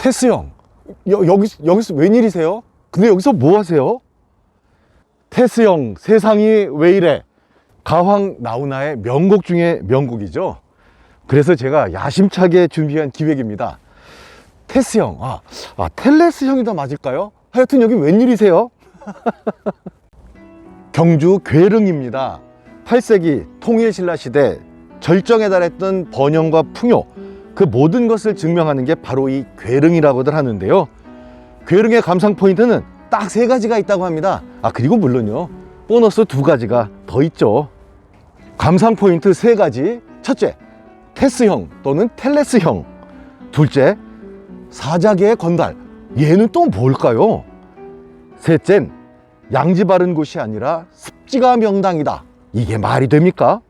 테스 형, 여, 여기, 여기서 웬일이세요? 근데 여기서 뭐 하세요? 테스 형, 세상이 왜 이래? 가황 나우나의 명곡 중에 명곡이죠. 그래서 제가 야심차게 준비한 기획입니다. 테스 형, 아, 아 텔레스 형이 더 맞을까요? 하여튼 여기 웬일이세요? 경주 괴릉입니다. 8세기 통일신라 시대 절정에 달했던 번영과 풍요 그 모든 것을 증명하는 게 바로 이 괴릉이라고들 하는데요. 괴릉의 감상 포인트는 딱 세 가지가 있다고 합니다. 아 그리고 물론요 보너스 두 가지가 더 있죠. 감상 포인트 세 가지. 첫째, 테스형 또는 텔레스형. 둘째, 사자계의 건달. 얘는 또 뭘까요? 셋째는 양지 바른 곳이 아니라 습지가 명당이다. 이게 말이 됩니까?